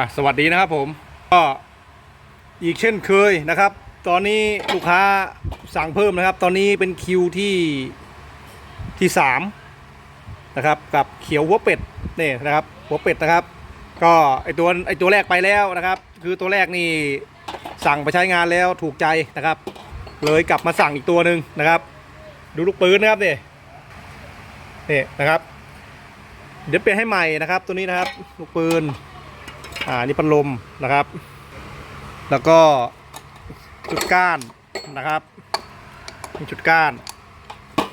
อะสวัสดีนะครับผมก็อีกเช่นเคยนะครับ ตอนนี้ลูกค้าสั่งเพิ่มนะครับ ตอนนี้เป็นคิวที่ที่สามนะครับกับเขียวหัวเป็ดนี่นะครับ หัวเป็ดนะครับ ก็ไอตัวไอตัวแรกไปแล้วนะครับ คือตัวแรกนี่สั่งไปใช้งานแล้วถูกใจนะครับ เลยกลับมาสั่งอีกตัวหนึ่งนะครับ ดูลูกปืนนะครับนี่นี่นะครับ เดี๋ยวเปลี่ยนให้ใหม่นะครับ ตัวนี้นะครับ ลูกปืน อ่านี่พัดลมนะครับ แล้วก็จุดก้านนะครับนี่จุดก้าน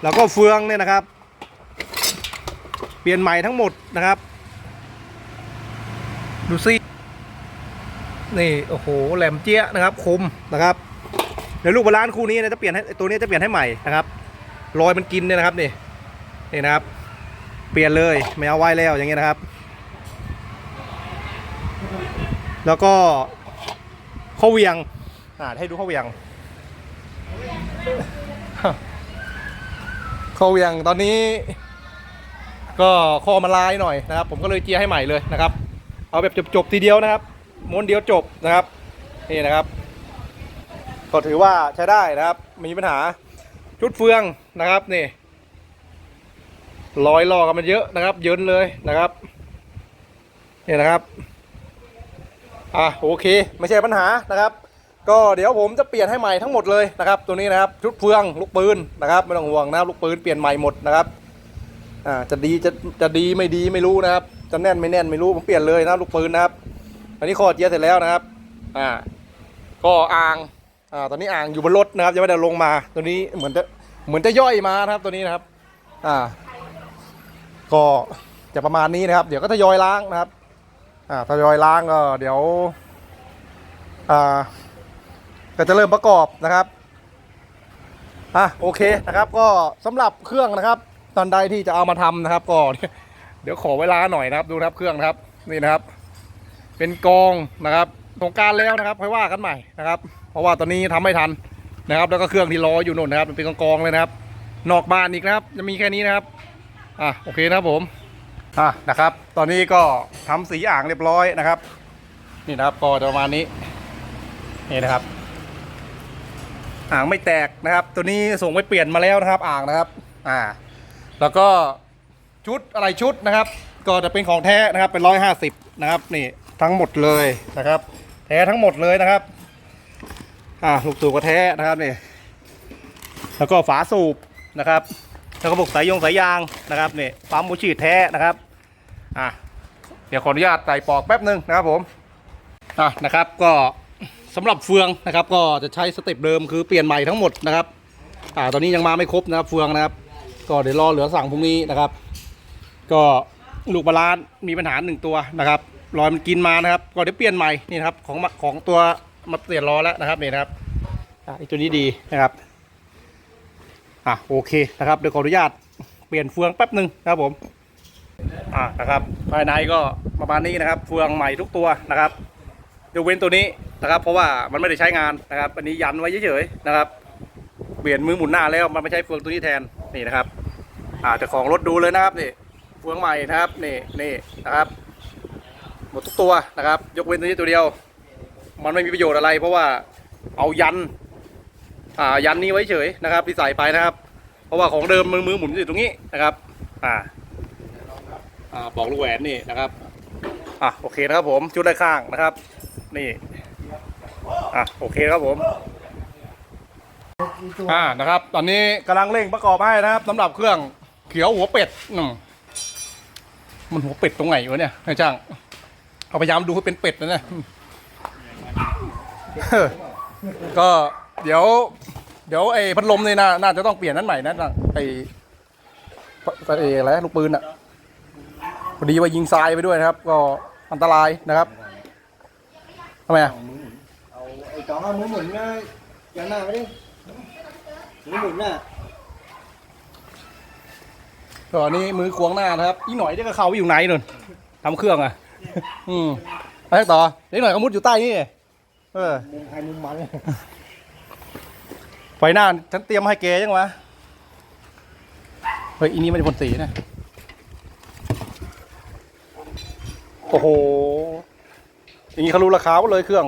แล้วก็เฟืองเนี่ยนะครับ เปลี่ยนใหม่ทั้งหมดนะครับ ดูซินี่โอ้โหแหลมเจี๊ยะนะครับคมนะครับเดี๋ยวลูกบาลานคู่นี้นะจะเปลี่ยนให้ตัวนี้จะเปลี่ยนให้ใหม่นะครับรอยมันกินเนี่ยนะครับนี่นี่นะครับ เปลี่ยนเลยไม่เอาไว้แล้วอย่างเงี้ยนะครับ แล้วก็ข้อเวียงอ่าให้ดูข้อเวียงข้อเวียงตอนนี้ ก็ข้อมันลายหน่อยนะครับ ผมก็เลยเจียให้ใหม่เลยนะครับ เอาแบบจบๆทีเดียวนะครับม้วนเดียวจบนะครับนี่นะครับก็ถือว่าใช้ได้นะครับไมมีปัญหาชุดเฟืองนะครับนี่รอยลอกกันมันเยอะนะครับ เยินเลยนะครับนี่นะครับ อะโอเค ไม่ใช่ปัญหานะครับ ก็เดี๋ยวผมจะเปลี่ยนให้ใหม่ทั้งหมดเลยนะครับ ตัวนี้นะครับชุดเฟืองลูกปืนนะครับไม่ต้องห่วงนะครับลูกปืนเปลี่ยนใหม่หมดนะครับอ่าจะดีจะจะดีไม่ดีไม่รู้นะครับ จะแน่นไม่แน่นไม่รู้ผมเปลี่ยนเลยนะลูกปืนนะครับ อันนี้คอเจียเสร็จแล้วนะครับอ่าก็อ่างอ่าตอนนี้อ่างอยู่บนรถนะครับยังไม่ได้ลงมาตัวนี้เหมือนจะเหมือนจะย่อยมานะครับตัวนี้นะครับอ่าก็จะประมาณนี้นะครับ เดี๋ยวก็ทยอยล้างนะครับ อ่าทยอยล้างก็เดี๋ยวอ่าก็จะเริ่มประกอบนะครับอะโอเคนะครับก็สำหรับเครื่องนะครับ ตอนใดที่จะเอามาทำนะครับก็เดี๋ยวขอเวลาหน่อยนะครับ ดูนะครับเครื่องนะครับนี่นะครับ เป็นกองนะครับสงการแล้วนะครับค่อยว่ากันใหม่นะครับ เพราะว่าตอนนี้ทำไม่ทันนะครับ แล้วก็เครื่องที่รออยู่นู่นนะครับมันเป็นกองๆเลยนะครับ นอกบ้านอีกนะครับ จะมีแค่นี้นะครับอะโอเคนะครับผม อะนะครับ ตอนนี้ก็ทำสีอ่างเรียบร้อยนะครับ นี่นะครับก็ประมาณนี้นี่นะครับ อ่างไม่แตกนะครับ ตัวนี้ส่งไปเปลี่ยนมาแล้วนะครับ อ่างนะครับ อ่า แล้วก็ชุดอะไรชุดนะครับ ก็จะเป็นของแท้นะครับ เป็นร้อยห้าสิบนะครับ นี่ทั้งหมดเลยนะครับ แท้ทั้งหมดเลยนะครับ อ่าลูกสูบก็แท้นะครับนี่ แล้วก็ฝาสูบนะครับ แล้วก็พวกสายยงสายยางนะครับนี่ปั๊มบูชีดแท้นะครับ อะเดี๋ยวขออนุญาตใส่ปอกแป๊บหนึ่งนะครับผมอะนะครับก็สำหรับเฟืองนะครับ ก็จะใช้สเต็ปเดิมคือเปลี่ยนใหม่ทั้งหมดนะครับอ่าตอนนี้ยังมาไม่ครบนะครับเฟืองนะครับ ก็เดี๋ยวรอเหลือสั่งพรุ่งนี้นะครับ ก็ลูกบาลานมีปัญหาหนึ่งตัวนะครับรอยมันกินมานะครับ ก็เดี๋ยวเปลี่ยนใหม่นี่ครับของของตัวมาเปลี่ยนล้อแล้วนะครับนี่นะครับอะตัวนี้ดีนะครับอะโอเคนะครับเดี๋ยวขออนุญาตเปลี่ยนเฟืองแป๊บหนึ่งนะครับผม อ่านะครับ ภายในก็ประมาณนี้นะครับเฟืองใหม่ทุกตัวนะครับยกเว้นตัวนี้นะครับ เพราะว่ามันไม่ได้ใช้งานนะครับ อันนี้ยันไว้เฉยๆนะครับ เปลี่ยนมือหมุนหน้าแล้วมันไม่ใช้เฟืองตัวนี้แทนนี่นะครับอ่าจ้าของรถดูเลยนะครับนี่เฟืองใหม่นะครับนี่นี่นะครับหมดทุกตัวนะครับ ยกเว้นตัวนี้ตัวเดียว มันไม่มีประโยชน์อะไร เพราะว่าเอายันอ่ายันนี้ไว้เฉยนะครับที่ใส่ไปนะครับ เพราะว่าของเดิมมือมือหมุนอยู่ตรงนี้นะครับ อ่า บอกลูกแหวนนี่นะครับอะโอเคนะครับผมชุดด้านข้างนะครับ นี่อะโอเคครับผมอ่านะครับ ตอนนี้กำลังเร่งประกอบให้นะครับสำหรับเครื่องเขียวหัวเป็ดอืมมันหัวเป็ดตรงไหนวะเนี่ยนายจ้างเอาพยายามดูให้เป็นเป็ดนะเนี่ยก็เดี๋ยว เดี๋ยวไอ้พัดลมนี่น่าน่าจะต้องเปลี่ยนนั่นใหม่นะไอ้ไอ้อะไรลูกปืนอะ พอดีว่ายิงทรายไปด้วยนะครับ ก็อันตรายนะครับทำไมอะเอาไอ้ตองเอามือหมุนนะยันหน้าไปดิมือหมุนน่ะก็อันนี้มือควงหน้านะครับ อีหน่อยเดี๋ยวก็เข้าไปอยู่ไหนนู่นทำเครื่องอะ อืมไปต่อเดี๋ยวหน่อยก็มุดอยู่ใต้นี่เออมุมใครมุมมันไฟหน้าฉันเตรียมให้แกยังวะเฮ้ยอีนี้ไม่ได้พ่นสีนะ โอ้โห อย่างนี้เขารู้ราคาหมดเลยเครื่อง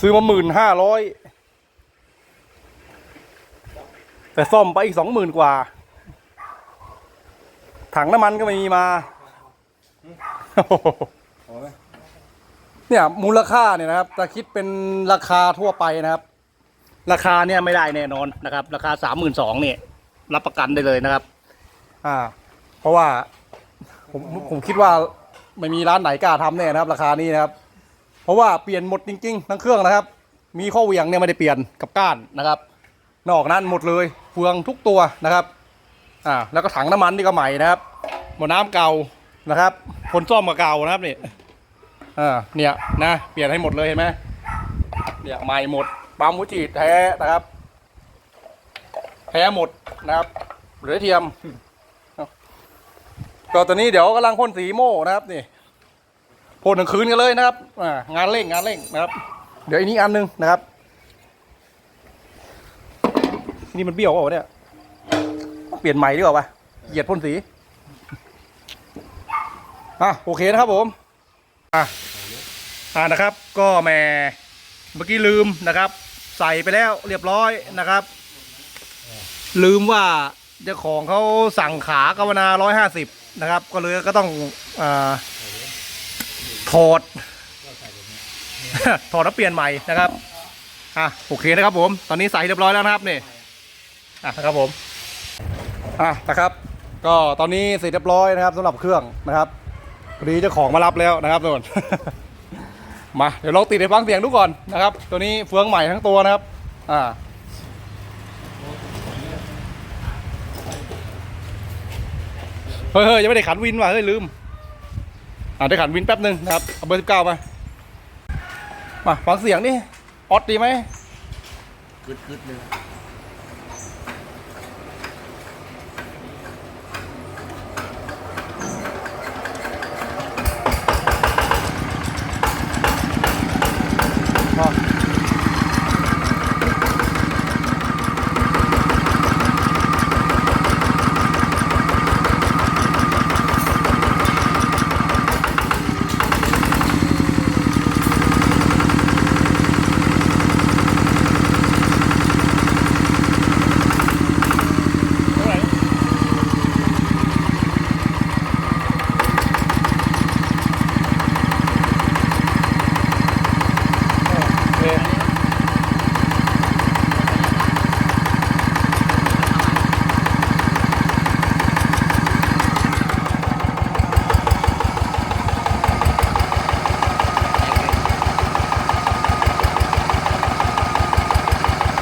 ซื้อมาหมื่นห้าร้อยแต่ซ่อมไปอีกสองหมื่นกว่า ถังน้ำมันก็ไม่มีมาพอไหมเนี่ยมูลค่าเนี่ยนะครับถ้าคิดเป็นราคาทั่วไปนะครับ ราคาเนี่ยไม่ได้แน่นอนนะครับ ราคาสามหมื่นสองเนี่ย รับประกันได้เลยนะครับ อ่า เพราะว่า ผมผมคิดว่าไม่มีร้านไหนกล้าทำแน่นะครับ ราคานี้นะครับ เพราะว่าเปลี่ยนหมดจริง ๆ ทั้งเครื่องนะครับ มีข้อเหวี่ยงเนี่ยไม่ได้เปลี่ยนกับก้านนะครับ นอกนั้นหมดเลยเฟืองทุกตัวนะครับอ่าแล้วก็ถังน้ำมันนี่ก็ใหม่นะครับหมดน้ำเก่านะครับคนซ่อมกับเก่านะครับนี่อ่าเนี่ยนะเปลี่ยนให้หมดเลยเห็นไหมเนี่ยใหม่หมดปั๊มหัวฉีดแท้นะครับ แท้หมดนะครับเหลือเทียม ก็ตอนนี้เดี๋ยวกำลังพ่นสีโม่นะครับนี่พ่นกลางคืนกันเลยนะครับงานเร่งงานเร่งนะครับ เดี๋ยวอันนี้อันหนึงนะครับ นี่มันเบี้ยวเปล่าวะเนี่ยเปลี่ยนใหม่ดีกว่าปะเหยียดพ่นสีอะโอเคนะครับผมอะอ่านะครับ ก็แหมเมื่อกี้ลืมนะครับ ใส่ไปแล้วเรียบร้อยนะครับ ลืมว่าเจ้าของเขาสั่งขากาวนาร้อยห้าสิบ นะครับ ก็เลยก็ต้องอถอดถอดแล้วเปลี่ยนใหม่นะครับอะโอเคนะครับผมตอนนี้ใส่เรียบร้อยแล้วนะครับนี่อะนะครับผมอะนะครับ ก็ตอนนี้เสร็จเรียบร้อยนะครับสำหรับเครื่องนะครับพอดีเจ้าของมารับแล้วนะครับทุกคนมาเดี๋ยวลองติดในฟังเสียงดูก่อนนะครับ ตัวนี้เฟืองใหม่ทั้งตัวนะครับ อ่า เฮ้ยเฮ้ยยังไม่ได้ขันวินว่ะเฮ้ยลืมอ่าได้ขันวินแป๊บหนึ่งนะครับเอาเบอร์สิบเก้ามามาฟังเสียงนี่ออดดีไหมกึดกึดเลย อ๋อเท่าไหร่โอเค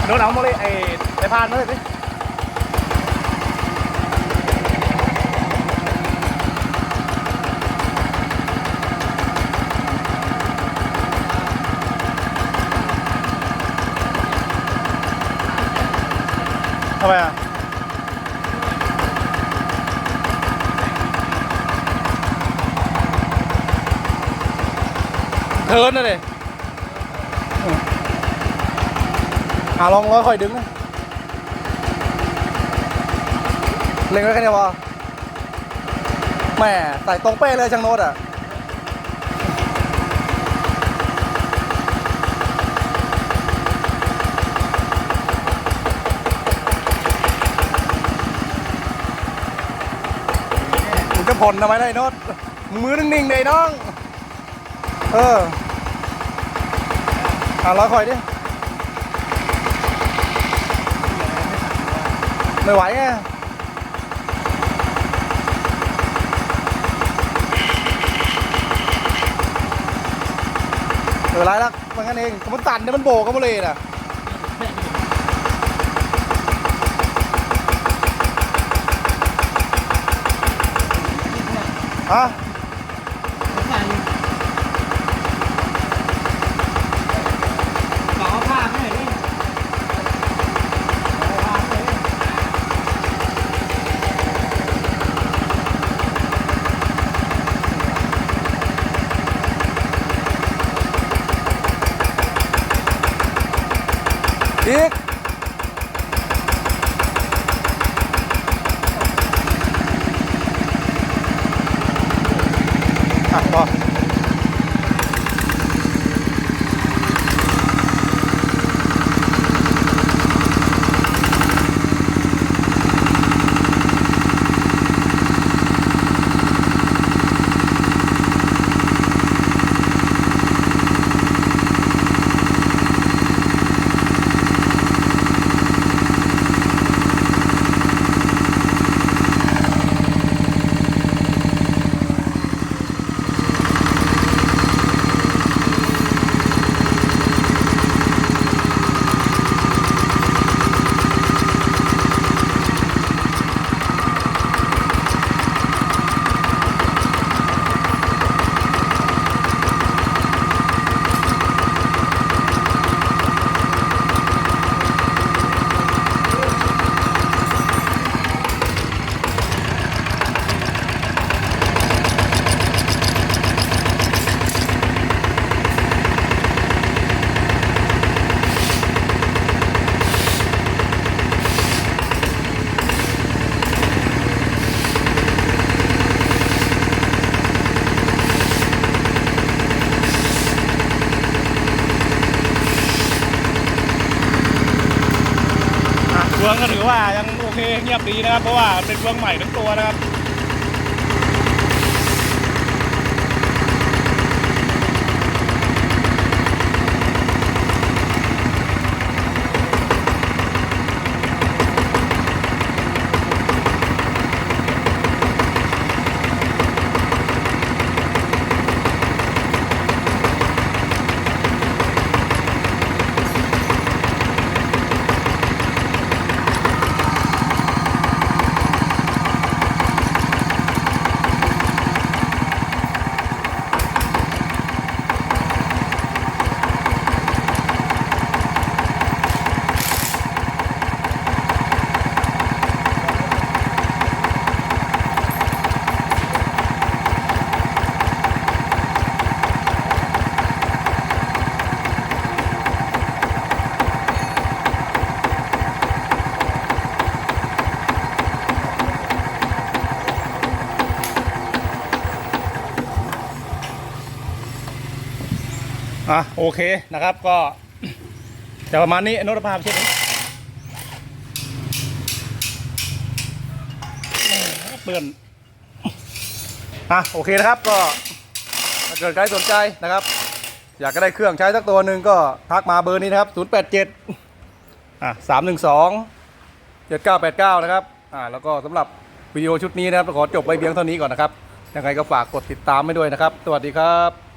โดนเอามาเลยไอ้ไอ้พานมาเลยสิทำไมอะ เทิร์ นนะเลยหาลองร้อยค่อยดึงนะเล็งไว้แค่นี้พอแม่ใส่ตรงเป้เลยช่างโน้ตอะมึงจะผ่อนทำไมได้โน้ตมือนิ่งๆเลยน้อง เออ หาร้อยคอยดิ ไม่ไหวไงเออไรลักมันกันเองมันตันเนี่ยมันโบกก็มาเลยน่ะฮะ ต่อผ้าไม่ได้ อี ว่ายังโอเคเงียบดีนะครับ เพราะว่าเป็นเมืองใหม่ทั้งตัวนะครับ โอเคนะครับก็จะประมาณนี้นุรภาพเช่นนี้เปื่อนอะโอเคนะครับก็ถ้าเกิดใครสนใจนะครับ อยากจะได้เครื่องใช้สักตัวหนึ่งก็ทักมาเบอร์นี้นะครับ 087อะ312 7989 นะครับ อ่า แล้วก็สำหรับวิดีโอชุดนี้นะครับ ขอจบไปเพียงเท่านี้ก่อนนะครับ ยังไงก็ฝากกดติดตามให้ด้วยนะครับ สวัสดีครับ